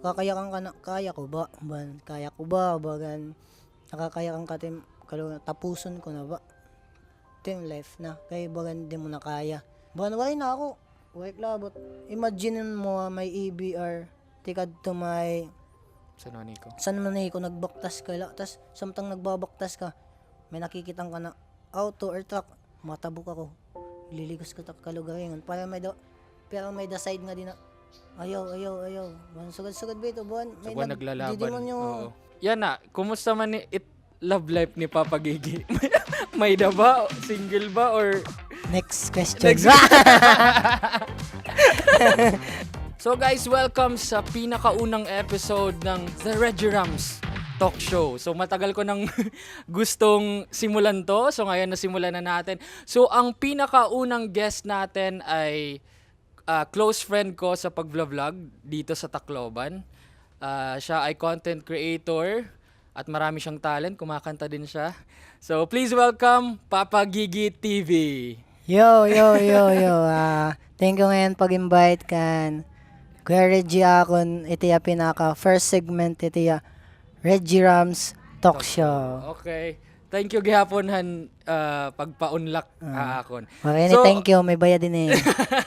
Kakayakan ka na, kaya ko ba? Ban, kaya ko ba? Bagan, nakakayakan ka tim, kalo, tapuson ko na ba? Team life na. Kaya bagan di mo na kaya. Ban, wala na ako. Wait labot. Imagine mo may EBR. Tikad to may ko. San man eh, kung nagbaktas ka la, tas samtang nagbabaktas ka, may nakikitang ka na auto or truck, matabok ako. Liligos ka tak kalugaringan. Para may da, pero may da side nga din na, ayaw, ayaw, ayaw. Buwan, sugad-sugad ba ito, buwan? May nag- naglalaban. Di mo nyo, Oo. Yan na, kumusta man ni it love life ni Papa Gigi? May da ba? Single ba? Or next question. So guys, welcome sa pinakaunang episode ng The Reggie Rams Talk Show. So matagal ko nang gustong simulan to. So ngayon nasimulan na natin. So ang pinakaunang guest natin ay ah, close friend ko sa pag-vlog dito sa Tacloban. Ah, siya ay content creator at marami siyang talent. Kumakanta din siya. So please welcome Papa Gigi TV. yo, yo, yo, yo. ah thank you ngayon pag-invite kan. Kuya Reggie akon, iti pinaka first segment iti Reggie Rams Talk Show. Okay. Thank you gihapon han ah, pagpa-unlock ah, akon. Okay, So- thank you. May bayad din eh.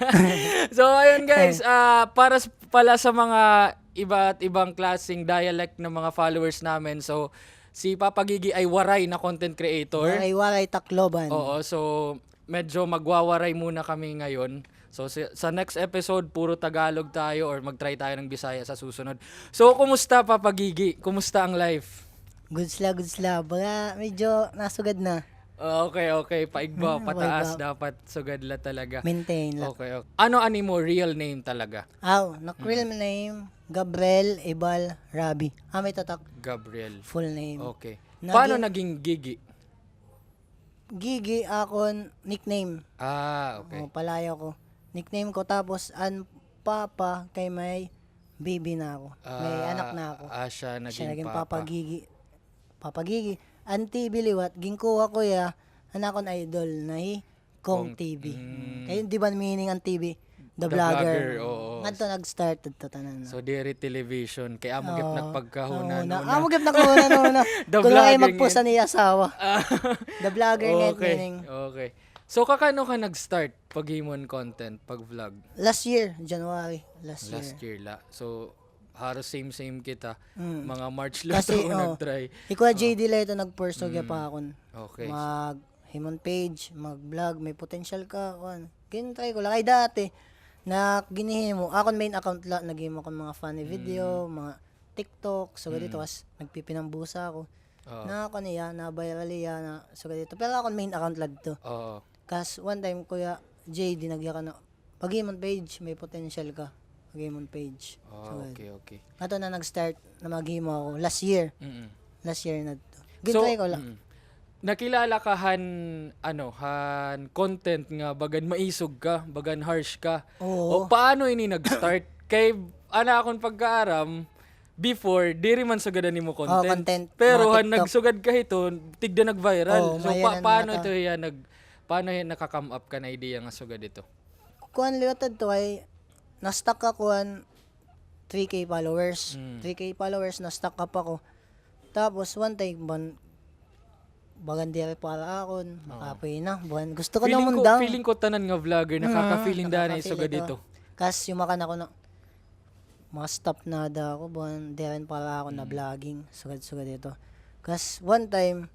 So ayun guys, ah, para pala sa mga iba't ibang klaseng dialect ng mga followers namin. So si Papa Gigi ay waray na content creator. Waray, waray, Tacloban. Oo, so medyo magwawaray muna kami ngayon. So si- sa next episode puro Tagalog tayo or mag-try tayo ng Bisaya sa susunod. So kumusta Papa Gigi? Kumusta ang life? Goods la, goods la. Baga, medyo nasugad na. Ah, okay, okay. Paigba, Hmm, pataas paigba. dapat sugad la talaga. Maintain la. Okay, okay. Ano ani mo real name talaga? Aw, na-real name, Gabriel Ibal Rabi. Ah, may tatak. Gabriel. Full name. Okay. Naging- Paano naging Gigi? Gigi akon nickname. Ah, okay. Oh, palayo ko. Nickname ko tapos an papa kay may baby na ako. may Ah, anak na ako. Ah, siya naging, Siya naging papa. Papa Gigi. Papa Gigi. Anti Biliwat, ginkuha ko ya, anak kon idol na hi Kong Kong- TV. mm. Kayo di ba meaning ang TV? The, The vlogger. vlogger, oo. Ngadto nag-start to tanan. So, diri television. Kaya amo gip Oo. nagpagkahunan. na. Amo gyud na ko na no na. The Kung ay vlogger magpost ni asawa. Ah, The vlogger net okay. meaning. Okay. So, kakano ka nag-start pag-himon content, pag-vlog? Last year, January. Last, Last year. year la. So, halos same-same kita. Mm. Mga March lang Kasi, ako oh, nag-try. Ikaw JD Leto nag-pursue mm. pa akon. Okay. Mag himon page, mag-vlog, may potential ka. Kuan. Kinitry ko lang. Ay dati, na ginihimo, akon main account la, nagihimo akong mga funny video, mga TikTok, so dito, kas nagpipinambusa ako. Oo. Na ako niya, na viral niya, na so dito. Pero akon main account lag to. Oo. Kas one time, kuya JD, nagya ka na, pag himon page, may potential ka. Pag himon page. Oh, okay, okay. Ato na nag-start na maghimo ako last year. Mm-mm. Last year na to. Gintry ko lang. mm, nakilala ka han ano han content nga bagan maisog ka bagan harsh ka Oo. o paano ini nag-start kay ana akong pagkaaram before diri man sugad nimo content, content, pero mga han TikTok. nagsugad ka ito tigda nag-viral Oo, so pa- paano ito yan nag paano yan nakaka-come up ka na idea nga sugad ito kuan liwatad to ay na-stuck ako an 3k followers. Mm. 3k followers na-stuck up ako. Tapos one time ban bagan dire para akon, makapoy na. Buwan gusto ko feeling naman ko daw. feeling ko tanan nga vlogger nakaka-feeling mm, dana nakaka-feel sugad ito. ito Kas yumakan ako na mga stop na da ako buwan dire para ako Mm. na vlogging sugad-sugad ito. Kas one time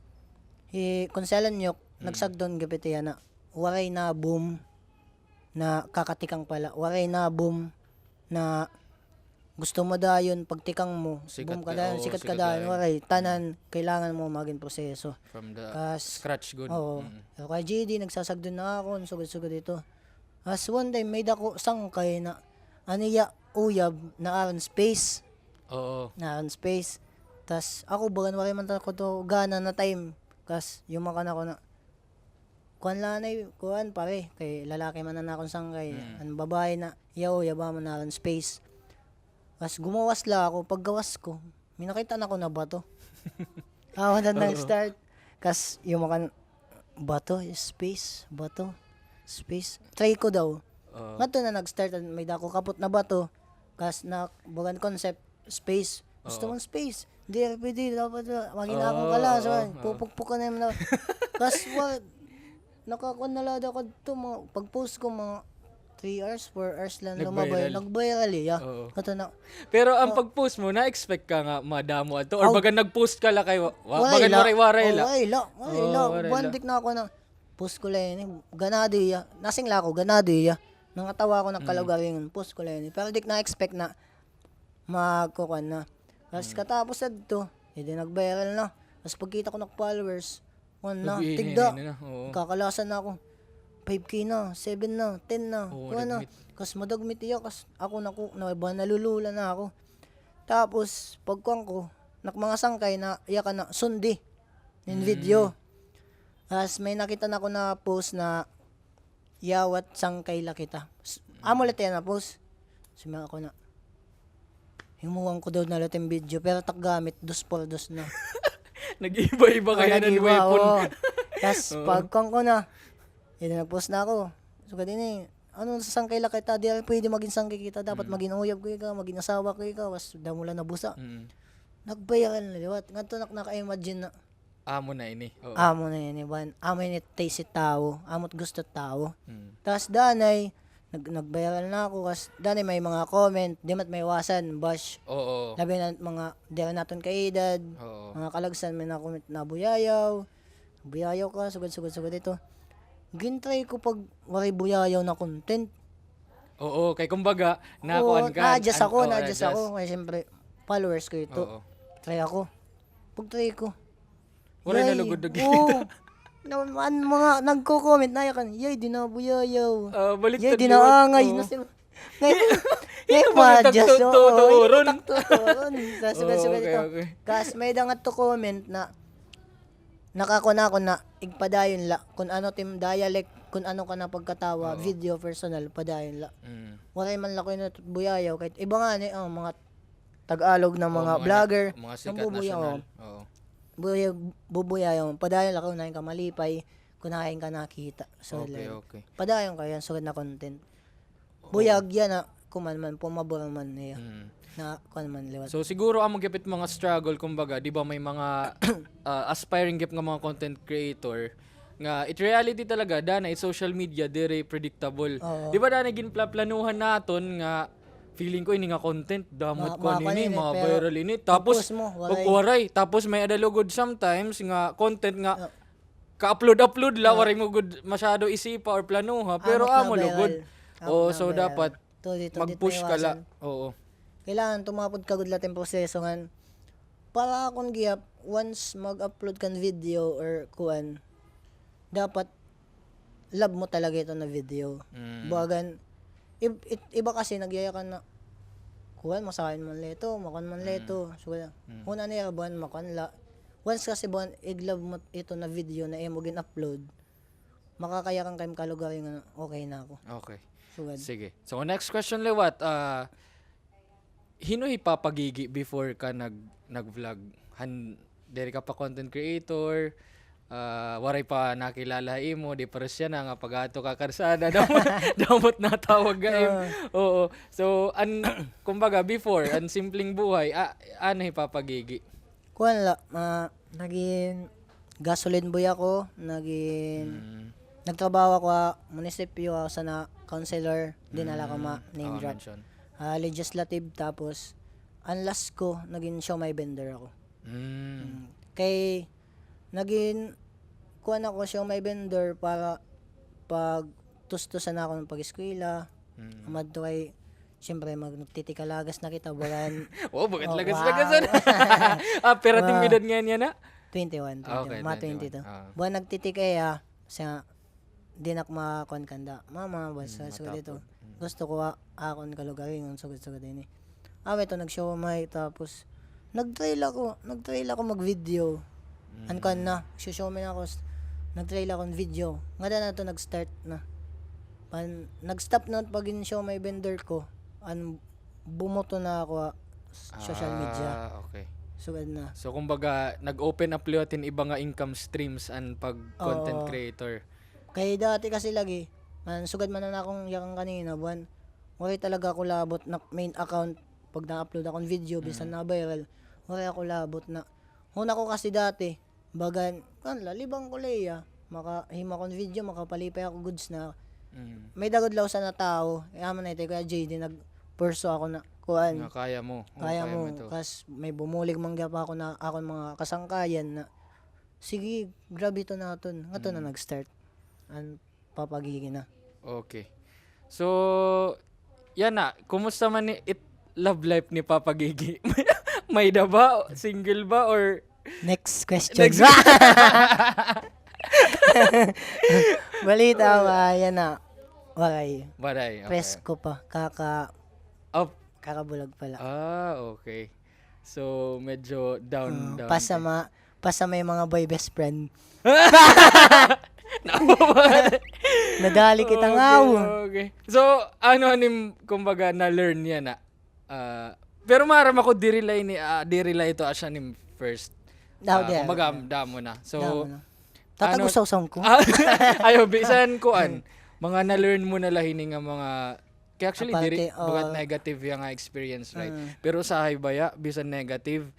hi konselan nyok Mm. nagsagdon gapit yan na waray na boom na kakatikang pala. Waray na boom na gusto mo dayon pagtikang mo. Sikat boom ka dayon, oo, sikat ka sikat dayon. Waray, tanan, kailangan mo maging proseso. from the Kas, scratch good oo. Mm. Kay JD, nagsasagdon na ako, sugod-sugod dito. As one time, may dako sangkay na, aniya, uyab, na aron space. oo Na aron space. Tas, ako, bagan waray man ko to, gana na time. Kas, yung makan ako na, kuan lang na kuan pare, kay lalaki man na akong sangkay. Ang babae na, yaw, yaba man na aron space. Kas, gumawas la ako, paggawas ko, may nakita na ko na bato. Ako na nag-start. Kas, yung makan, bato, space, bato, space. Try ko daw. Oo. Nga to na nag-start, may dako kapot na bato. Kas na bukan concept space. Gusto Oo. mong space. Hindi pwede dapat uh, maginakong Oo, ka lang. oo, So, oo. pupukpuk ka na yung na. Kas wa nakakuan na lang ako to mga pag-post ko mga 3 hours, 4 hours lang lumabay. Nag-viral. Eh. Yeah. Oo. Na. Pero ang pag-post mo, na-expect ka nga madamo ato or Oh. baga nag-post ka la kay wa, baga waray-waray la. Oh, waray la. Waray Oh, la. waray la. Bandik na ako na. Post ko lang yun. eh. Ganado iya. Nasing la ako. Ganado iya. Nangatawa ako ng Mm. kalagaring. Post ko lang yun. eh. Pero di ko na-expect na magkukuan na. Tapos Mm. katapos na dito, hindi nag-viral na. Tapos pagkita ko ng followers, one na, Nag-iinit tigda. oo. Kakalasan na ako. 5k na, 7 na, 10 na. Oo, kuha na. nagmeet. Kas madagmit iya, kas ako naku, na, ba, nalulula na ako. Tapos, pagkuhan ko, nak mga sangkay na iya ka na, sundi. In video. Tapos may nakita na ako na post na yawat sangkay la kita. S- Amulit yan na post. Sima ako na. Himuwang ko daw na lahat yung video, pero tak gamit, dos por dos na. Nag-iba-iba Oh, kaya ng nag-iwa, weapon. oo. Tapos pagkang ko na, yun nag-post na ako. So kadin eh, ano sa sangkay la kita, di pwede maging sangkay kita, dapat maging uyab ko ikaw, maging asawa ko ikaw, was damula na busa. Mm. Nagbayaran na liwat. Nga to nak naka-imagine na, Amo na ini. Oo. amo na yun, iban. Amo yun taste tao, amot gusto tao. Mm. Tapos danay, nag nagbayaran na ako, kas danay may mga comment, di mat may iwasan, bash. Oo. Labi na mga, di naton kaedad, Oo. mga kalagsan may na-comment na buyayaw. Buyayaw ka, sugad ito. Gintry ko pag waray buyayaw na content. Oo, kay kumbaga, nakuan ka. na-adjust ako, oo, na-adjust adjust. ako. Kaya siyempre, followers ko ito. Oo. Try ako. Pag try ko. Wala yay, nalugod na Oo. Naman mga nagko-comment na yakan, yay, di na buyayaw. Ah, baliktad Yay, di liwat. na. Oo. Na sila. Ngayon, mga ma-adjust. oo, tagtuturon. ito tagtuturon. Sa sugad Oo, sugad okay, ito. Kas may dangat to comment na nakakuna ko na igpadayon la kung ano tim dialect kung ano ka na pagkatawa video personal padayon la Mm. wala man la ko na buyayaw kahit iba nga ni ang mga Tagalog na mga Oo, vlogger Mga sikat bubuyaw national. Oo. Buya bubuyayaw padayon la ko na ka malipay. Kunain ka nakita. So Okay, like, okay. padayon ka yan sugad na content. Buyag yan na kuman man pumabor man niya. Mm. na kuman man liwat. So siguro ang magipit mga struggle kumbaga, 'di ba may mga uh, aspiring gip nga mga content creator nga it reality talaga dana it social media dire predictable. Oo. 'Di ba dana ginplaplanuhan naton nga feeling ko ini nga content damot ko ma- nini kanini, mga pero viral ini tapos pag-post mo, walay. waray tapos may adalugod sometimes nga content nga ka-upload upload la waray mo good masyado isipa or planuha pero Amot na amo viral. lugod. Amot Oh, na so viral. dapat To dito, mag-push ka la. Oo. kailangan tumapod ka gud latin proseso ngan para akong giyap once mag-upload kan video or kuan dapat love mo talaga ito na video Mm. Iba kasi nagyaya ka na kuan masahin man leto makon man leto. So una niya buwan makon la. Once kasi buwan iglove mo ito na video na imo gin upload makakaya kang kayong kalugar nga okay na ako. Okay. sugad Sige. So next question liwat, ah hino ipapagigi before ka nag nag-vlog? Han diri ka pa content creator, ah waray pa nakilala imo, di pa rin siya na nga pagato ka karsada damot damot na tawag ga im. Oo. So an kumbaga before an simpleng buhay, ah, ano ipapagigi? kuan la ma naging gasoline boy ako naging Mm. nagtrabaho ako munisipyo ako sa na counselor dinala ko ma name Oo, drop. Ah, legislative tapos ang last ko naging show my vendor ako Mm. kay naging kuan ako show my vendor para pag tustusan ako ng pag-eskwela Mm. amad to kay Siyempre, mag nagtitikalagas na kita, buwan Oh, bakit Oh, lagas-lagasan? wow. ah, pero edad nga niya na? 21, 21 Okay, 21, 22. ah. Buwan nagtitikaya, sa dinak makakon kanda. Mama, basta Mm, sugad dito. Gusto ko ah, akon kalugarin ng sugad-sugad din eh. Ah, ito nag-show may tapos nag-trail ako, nag-trail ako mag-video. Mm. Kan na, show may ako, nag-trail ako ng video. Nga na to nag-start na. Pan, nag-stop na pag in-show may vendor ko. An, bumoto na ako ah, s- social media. Ah, okay. Sugad na. So kumbaga nag-open up liwatin iba nga income streams and pag content Oo. creator. Kaya dati kasi lagi, man, sugad man na akong yakang kanina, buwan, wala talaga ako labot na main account pag na-upload akong video bisan na viral wala ako labot na una ko kasi dati bagan kan libang ko leya makahima akong video makapalipay ako goods na Mm. may dagod law sa na tao yaman na ito kaya JD nag purso ako na kuan Nga kaya mo. Oo, kaya mo ito. kas may bumulig mangga pa ako na akon mga kasangkayan na sige grabe to naton nga to Mm. na nag-start an papagiging na Okay. So, yan na. Kumusta man ni it love life ni Papa Gigi? May da ba? Single ba? Or Next question. Next- Balita ba, yan na. Wakay. Baray? Okay. Presko pa. Kaka, Oh, kakabulag pala. ah, okay. So, medyo down, Uh, down. pasama, pasama yung mga boy best friend. Nadali kita. Okay, okay. So, ano anim, kumbaga, na-learn yan na. Ah, pero maram ako, di-relay ni, ah, di-relay ito asya nim first. Daw, Ah, di. kumbaga, damo na. So, Tatagusaw song ko. Ah, ayo bisan kuan mga na-learn mo na lahi nga mga kaya actually Aparte, diri oh. bagat negative yung nga experience right Mm. pero sa haybaya bisan negative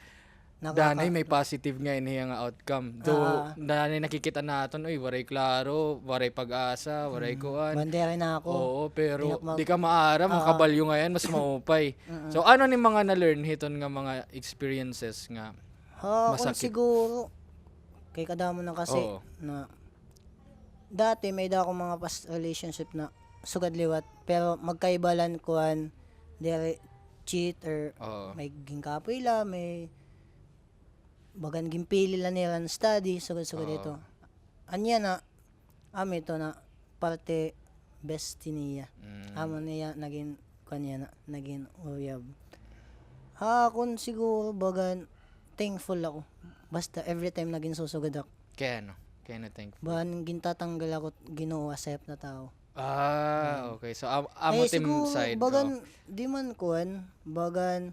Nakaka- danay may positive nga ini nga outcome do Ah. danay nakikita naton oy waray klaro waray pag-asa waray kuan Bandere na ako. Oo, pero Di na di ka maara, makabalyo nga yan, mas maupay. so, ano ni mga na-learn hiton nga mga experiences nga? Ha, kung Masakit. siguro, kay kadamo na kasi, Oo. na, dati may da akong mga past relationship na sugad liwat, pero magkaibalan kuan, dere cheat or Oo. may ginkapoy la, may bagan gimpili la nilang study, sugad-sugad Oo. ito. Anya na, ami to na, parte bestie niya. Mm. Amo niya, naging, kanya na, naging uyab. Ha, kung siguro, bagan, thankful ako. Basta, every time naging susugod ako. Kaya ano? Kaya na thank Bagan, gintatanggal ako, ginoo, accept na tao. Ah, okay. So, am amo eh, team siguro, side. bagan, di man kuan, bagan,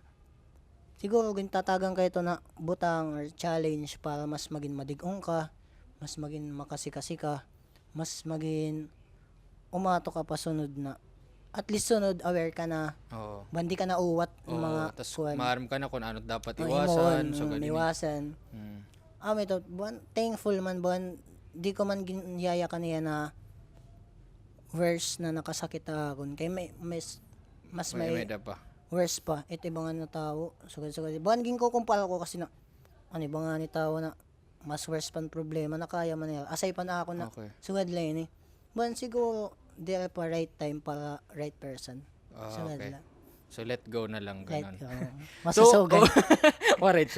siguro, gintatagang kayo to na butang or challenge para mas maging madigong ka, mas maging makasikasi ka, mas maging umato ka pa sunod na. At least sunod, aware ka na, Oo. bandi ka na uwat ng mga tas kuan. maaram ka na kung ano dapat iwasan. himon, So, mm, ganun. iwasan. Mm. Ah, may to, buwan, thankful man, buwan, di ko man ginyaya kaniya na worse na nakasakit ako. Kaya may, mas, mas May, may, may da pa. worse pa. Ito ibang na tao. Sugad, sugad. Buwan, ging ko kumpara ko kasi na, ano ibang nga ni tao na, mas worse pan problema na kaya man nila. Asay pa na ako na, Okay. sugad lang eh. Buwan, siguro, there pa right time para right person. Ah, Sugad okay. lang. So, let go na lang. Ganun. oh. Masusugad. Alright.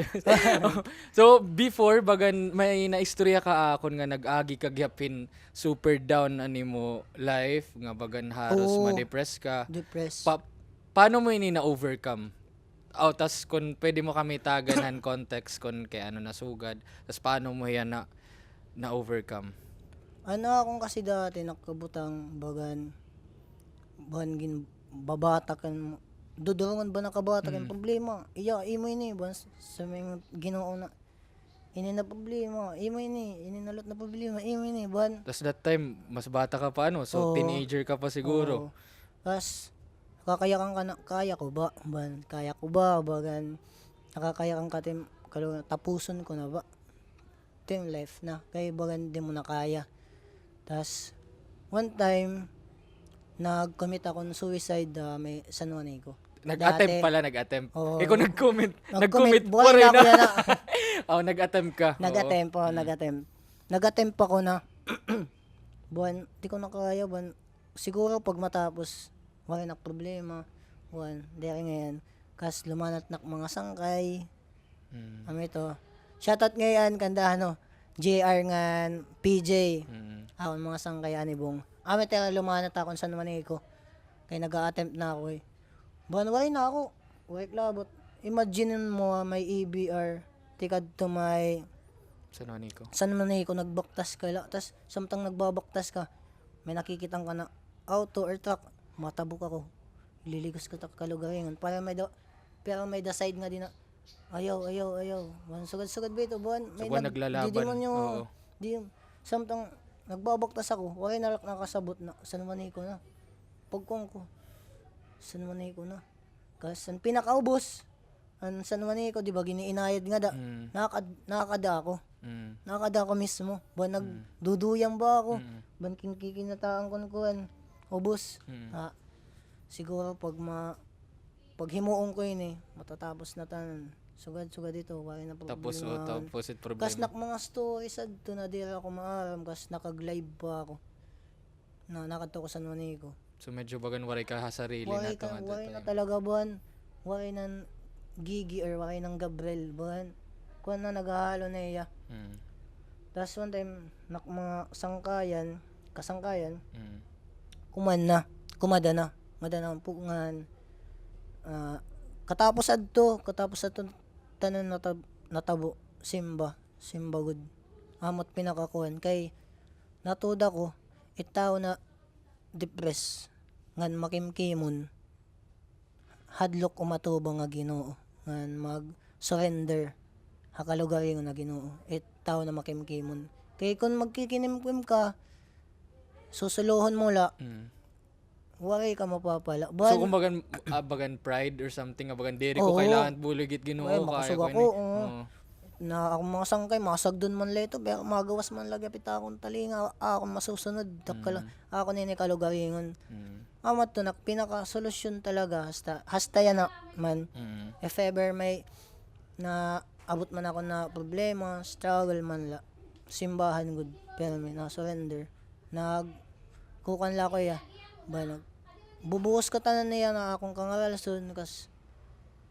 so, before, bagan, may naistorya ka akon nga nag-agi ka gyapin super down ani mo life, nga bagan haros Oo. ma-depress ka. Depressed. Pa- paano mo ini na-overcome? Oh, tas kung pwede mo kami taganan context kung kay ano nasugad, tas paano mo yan na na-overcome? Ano akong kasi dati nakabutang bagan bagan gin babatakan. Dudulungan ba nakabatakan problema? Iya, imo ini ba sa mga Ginoo na ini na problema, imo ini, ini nalot na problema, imo ini ban. Tas that time, mas bata ka pa ano, so Oo. teenager ka pa siguro. Kas kakayakan ka na, kaya ko ba? Ban, kaya ko ba? Bagan nakakayakan ka tim kalo tapuson ko na ba? Team life na. Kaya bagan di mo na kaya. Tas one time nag-commit ako ng suicide uh, may San Juanico. Nag-attempt Dati- pala, nag-attempt. Oo. Ikaw. Nag-commit. Nag-commit pa rin na ako na. oh, nag-attempt ka. Nag-attempt po, nag-attempt. Nag-attempt ako na buwan, di ko na kaya buwan. Siguro pag matapos, wala na problema. Buwan, dahil ngayon. Kas lumanat na mga sangkay. Mm. Ano ito? Shoutout ngayon, kanda ano, JR nga, PJ. Mm. Ako mga sangkay ani bong. Ame tela lumanat ako sa Maniko. Kaya nag-attempt na ako eh. Buwan, wala na ako. Wait labot. Imagine mo ah, may EBR. Tikad to may Sa Nico. San man ko nagbaktas ka la. Tas samtang nagbabaktas ka, may nakikitang ka na auto or truck, matabok ako. Ililigos ka ta kalugaringan. Para may da, pero may da side nga din na, ayaw, ayaw, ayaw. Buwan, sugad-sugad ba ito? Buwan, So, buwan naglalaban. Di, man yung, Oo. di, samtang nagbabaktas ako, wala na nakasabot na, San man ko na. Pagkong ko, San Juanico na. Kas ang pinakaubos, ang San Juanico, di ba, giniinayad nga da. Mm. Nakakad, nakakada ako. Mm. Nakakada ako mismo. Ba, nagduduyang ba ako? Mm. Ban kinkikinataan ko kuan ubos. Mm. Ah, siguro pag ma pag himuong ko yun eh, matatapos na tanan. Sugad sugad dito, wala na problema. Tapos oh, tapos it problem. Kas nak mga stories ad to na dira ako maaram kas nakag-live pa ako. Na nakadto ko sa Nonico. So medyo bagan waray ka ha sarili Wala na ka, wala na talaga buwan. Wala nang Gigi or wala nang Gabriel buwan. Kuan na naghahalo na iya. Mm. Tapos one time, nak mga sangkayan, kasangkayan, Mm. kuman na, kumada na, mada na ang pugngan. Ah, katapos adto, katapos adto tanan natab, natabo, simba, simba good. Amot pinakakuan kay natuda ko itaw na depress ngan makimkimon hadlok umatubo nga Ginoo ngan mag surrender hakalugari nga Ginoo itaw na makimkimon kay kung magkikinimkim ka susuluhon mo la Mm. Wari ka mapapala. So Ban, kung bagan, ah, bagan pride or something, ah, bagan diri ko Oo. kailangan buligit ginoo Ay, kaya makusog ko ako, ini. oo. Oo. na ako mga sangkay, masagdon man leto, pero magawas man lagi pita akong talinga, ako masusunod, takala, ako nini kalugaringon. Mm. Amat to, nak, pinaka solusyon talaga, hasta, hasta yan na, man, Mm. if ever may, na, abot man ako na problema, struggle man la, simbahan good, pero may na-surrender, nag, kukan la ko ya, ba, nag, bubuhos ka tanan niya na akong kangaralson, kas,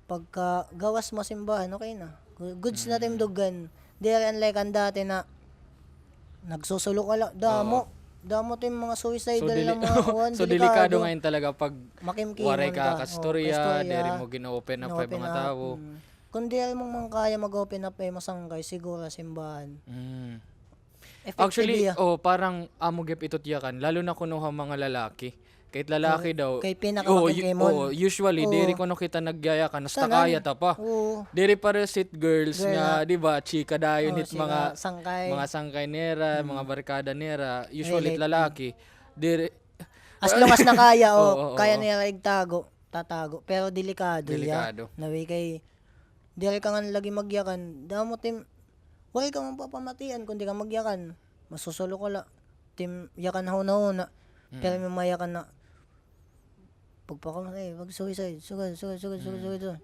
pagka gawas mo simbahan, okay na. Goods na timdugan. Di rin like ang dati na nagsusulo ka lang. Damo. Damo to yung mga suicidal So, na mga kuwan. so delikado ngayon talaga pag waray ka. ka Oh, kastorya, diri mo gino-open up pa yung mga tao. Mm. Kung di mong mga kaya mag-open up ay masangkay, siguro simbahan. Mm. Effective Actually, iya. oh, parang amo gip ito tiyakan, lalo na kuno ha mga lalaki. Kahit lalaki daw. Kay Oo, pinakamakikimon. oo, usually Oo. diri kuno kita nagyaya ka, nasta kaya ta pa. Oo. Diri para sit girls Girl nga, di ba, chika dayon Oh, hit mga sangkay. mga sangkay nera, mga barkada nera, usually Relate. lalaki. Diri As long as na kaya, Oo, oh, oo, kaya oo. niya igtago, tatago. Pero delikado, Delikado. ya. Nawi kay, dili ka nga lagi magyakan. Damo tim, wala ka mapapamatian kung di ka magyakan. Masusulo ko la. Tim, yakan ho na ho na. Mm. Pero may mayakan na, pagpakamatay, wag suicide, sugad, sugad, sugad, sugad, sugad, sugad.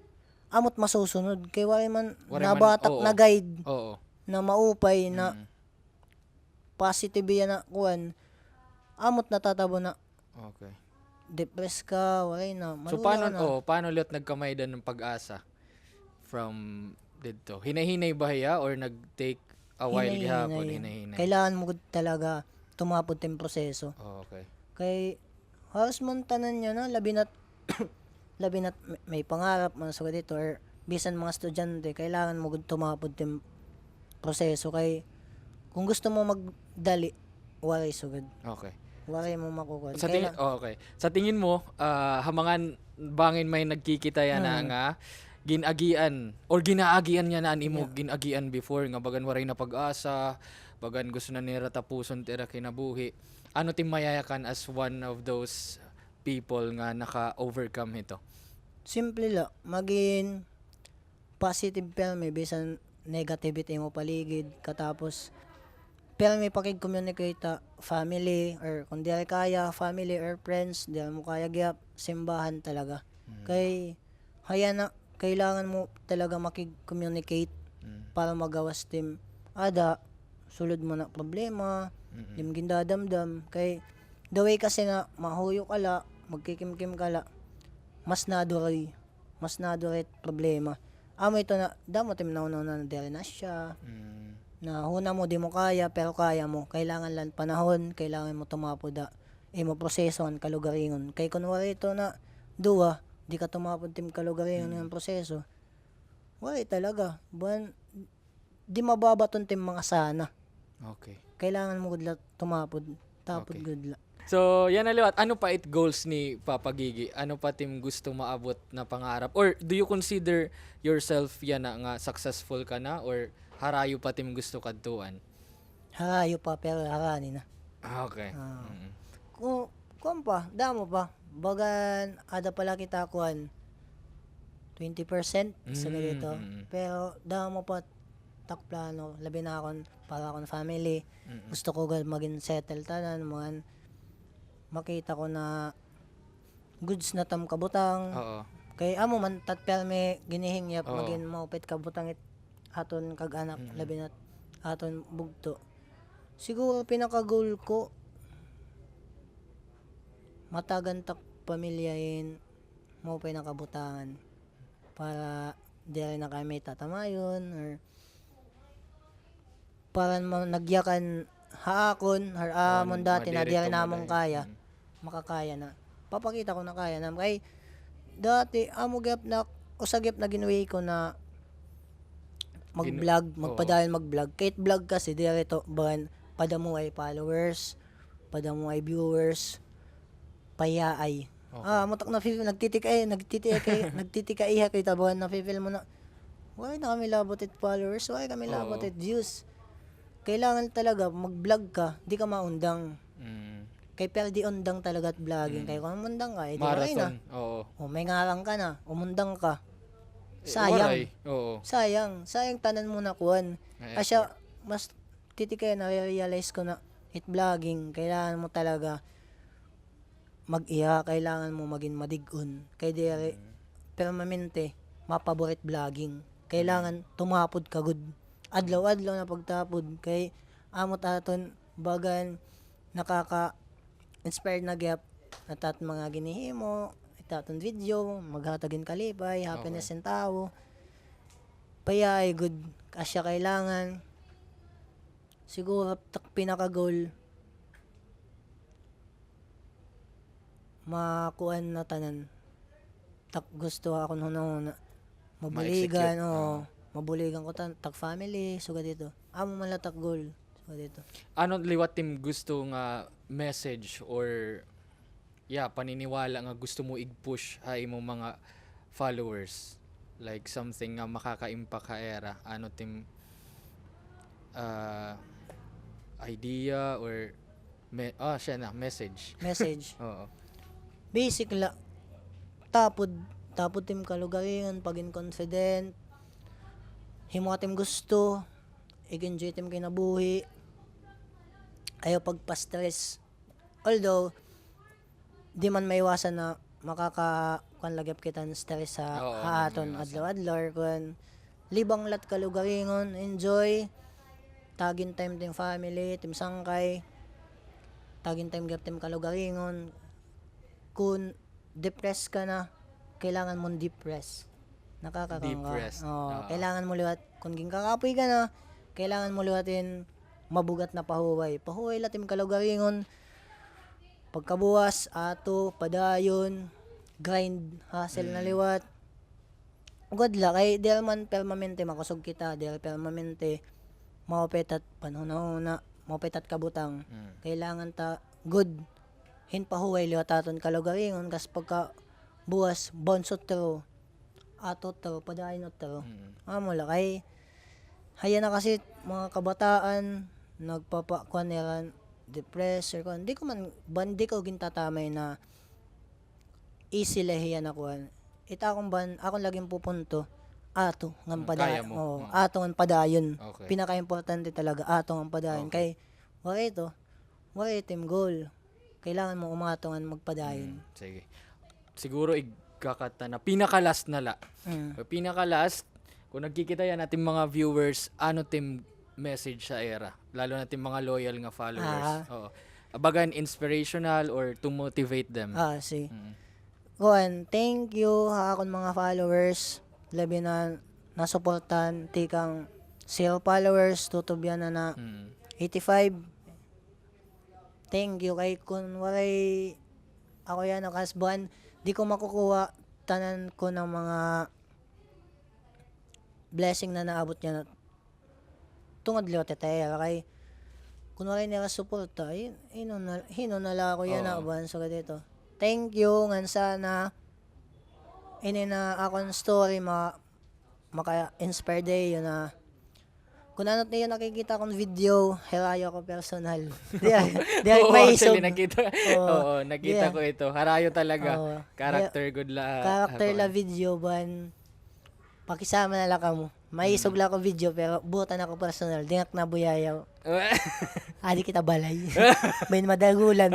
Amot masusunod. Kay wala man, Mm. Wala man- nabatak oo. na guide, Oo. na maupay, na Mm. positive yan na kuan. Amot natatabo na, Okay. depress ka, wala na, So maluya paano na. oh, paano ulit nagkamay din ng pag-asa from dito? Hinahinay ba hiya or nag-take a while Hinay-hinay. gihapon hinahinay? Kailangan mo gud talaga tumapod yung proseso. Oh, okay. Kay halos man tanan niya na labi nat labi nat may- pangarap man sa dito or bisan mga estudyante kailangan mo tumapod yung proseso kay kung gusto mo magdali wala sugod. Okay. Wala mo makukuha. Sa tingin, oh, okay. Sa tingin mo, ah, hamangan bangin may nagkikita yan na Hmm. nga ginagian or ginaagian niya na an imo ginagian before nga bagan waray na pag-asa, bagan gusto na nira tapuson tira kinabuhi. Ano tim mayayakan as one of those people nga naka-overcome ito? Simple la, maging positive may bisan negativity mo paligid katapos pero may pakig-communicate ta, family or kung di ay kaya family or friends di mo kaya gyap simbahan talaga kay haya na kailangan mo talaga makig-communicate Mm. para magawas tim ada sulod mo na problema Mm-mm. dim gindadamdam kay the way kasi nga mahuyo ka la magkikimkim ka la mas naduray mas naduray problema. Amo ito na damo tim na na dere na siya. Mm. na huna mo di mo kaya pero kaya mo. Kailangan lang panahon kailangan mo tumapod da. Imo proseso ang kalugaringon. Kay kunwari ito na duwa di ka tumapod tim kalugaringon ng proseso wala talaga buwan di mababaton tim mga sana Okay. kailangan mo gudla tumapod tapod Okay. gudla So, yan na liwat. Ano pa it goals ni Papa Gigi? Ano pa tim gusto maabot na pangarap? Or do you consider yourself yan na nga successful ka na? Or harayo pa tim gusto kadtuan? harayo pa pero harani na Ah, okay. Ah. Mm. kung kuan pa, damo pa. Bagan, ada pala kita kuan, 20% sa Mm, ganito. mm. Pero damo pa tak plano, labi na akon para akong family. Mm-mm. Gusto ko maging settle tanan, mga makita ko na goods na tam kabutang. Oo. Kay amo man tat perme ginihingyap Oo. magin maupit kabutang it aton kag anak Mm. labi na aton bugto. Siguro pinaka goal ko matagan tak pamilyahin mo pinakabutangan para dili na kami tatamayon or para nagyakan haakon or amon Oo, dati na namong malay. kaya Mm. makakaya na papakita ko na kaya na kay dati amo gyap na usagyap na ginuwi ko na mag-vlog, magpadayon mag-vlog. Kahit vlog kasi dirito ban pada mo ay followers, pada mo ay viewers, payaay. Okay. Ah, mutak na feel nagtitikay, nagtitikay, nagtitikay kay tabuhan na feel mo na why na kami labot it followers, why kami labot it views. Kailangan talaga mag-vlog ka, di ka maundang. Mm. Kay pero di undang talaga at vlogging. Kay kung umundang ka, eh, di okay na. Marathon. Oo. O may ngarang ka na, umundang ka. Eh, Sayang. waray. Oo. Sayang. Sayang tanan mo na kuhan. May Kasi mas titikay na realize ko na it vlogging, kailangan mo talaga mag-iya, kailangan mo maging madigon. Kay dire, permanente, mapaborit vlogging. Kailangan tumapod ka good. Adlaw-adlaw na pagtapod. Kay amot aton bagan nakaka inspired na gyap natat mga ginihimo itaton video maghatagin kalipay happiness in tao payay good kasya kailangan siguro tak pinaka goal makuan na tanan tak gusto ako mabuligan Ma-execute, o mabuligan ko tan tak family suga dito amo man lang tak goal suga dito Ano liwat tim gusto nga message or yeah, paniniwala nga gusto mo i-push ha imong mga followers? Like something nga makaka-impact ka era. Ano tim uh, idea or me ah siya na message. message Oo. basic la tapod tapod tim kalugaringan pagin confident himo atim gusto. I-enjoy tim kinabuhi ayaw pagpa-stress. Although di man maiwasan na makaka kan kita ng stress sa Oo, haaton maiwasan. adlaw-adlaw kun libang lat kalugaringon enjoy. Tagin time tim family tim sangkay. Tagin time gap tim kalugaringon kung depressed ka na, kailangan mong depress. Nakakakang ka. Depressed. Oo, Oo. kailangan mo liwat. Kung ging kakapoy ka na, kailangan mo liwatin mabugat na pahuway. Pahuway latim kalugaringon. Pagkabuwas, ato, padayon, grind, hustle na liwat. Good luck. Kay dahil man permanente makusog kita, dahil permanente maupetat panahon na maupetat kabutang Mm. kailangan ta good hin pahuway liwat aton kalugaringon kas pagka buwas bonsot tero ato tero padayon tero Mm. amo la kay haya na kasi mga kabataan nagpapakuan nila depressed kuan. Di ko man bandi ko gintatamay na easy lahiya na kuan. Ita akong ban akong laging pupunto ato Mm, ngam kaya padayon oh, Mm. ato ng padayon. Okay. pinaka-importante talaga ato ng padayon. Okay. kay wala ito? Wala team goal? Kailangan mo umatongan magpadayon. Mm, Sige. Siguro igkakata na pinaka-last na la. mm. O, Pinaka-last, kung nagkikita yan natin mga viewers, ano tim message sa era? Lalo natin mga loyal nga followers. Ah. Oo. Abagan inspirational or to motivate them. ah si Mm. Kuan, thank you ha akong mga followers. Labi na nasuportan tikang zero followers tutubyan na na Mm. 85. Thank you kay kun walay ako yan ang kasbuan, di ko makukuha tanan ko ng mga blessing na naabot niya na tungod liwat tayo kay kun walay nila suporta ay na na lang ako yan na Oo. uban so dito thank you ngan sana ini na akong story ma maka inspire day yun na kung ano niyo nakikita kong video, herayo ko personal. Di ay, Oo, may isog. nakita, Oo. oo, nakita Yeah. ko ito. Harayo talaga. Oo. Character good la. Character ako. la video ban pakisama na lang kamo. May isog lang ko video pero butan ako personal. Dingak na buyayaw. Adi kita balay. May madagulan.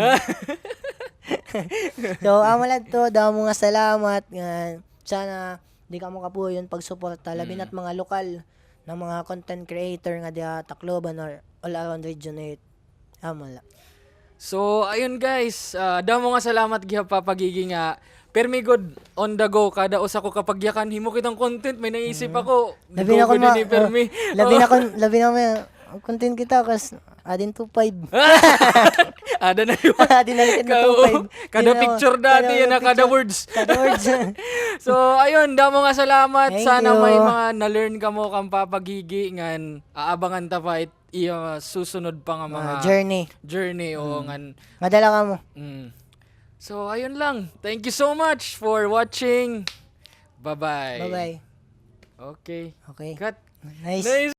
so, amo lang to. Daw mo nga salamat. Nga, sana di ka mo kapuyon pagsuporta. Labi na't mga lokal ng mga content creator nga diya Tacloban or all around Region 8. Amo lang. So, ayun guys, uh, damo nga salamat giha pa pagiging nga permi good on the go kada usa ko kapag yakan himo kitang content may naisip ako Mm. Labi na ko ko ni permi oh, labi na ko, labi na may content kita kas adin 2.5. ada na yun adin na 2.5. kada picture dati yan na kada words Kada words. so ayun damo nga salamat Thank sana you. may mga na-learn ka mo kang papagigi ngan aabangan ta pa it iya susunod pa nga mga Ah, journey. journey o ngan Madala ka mo. Mm. So, ayun lang. Thank you so much for watching. Bye-bye. Bye-bye. Okay. Okay. Cut. Nice. Nice.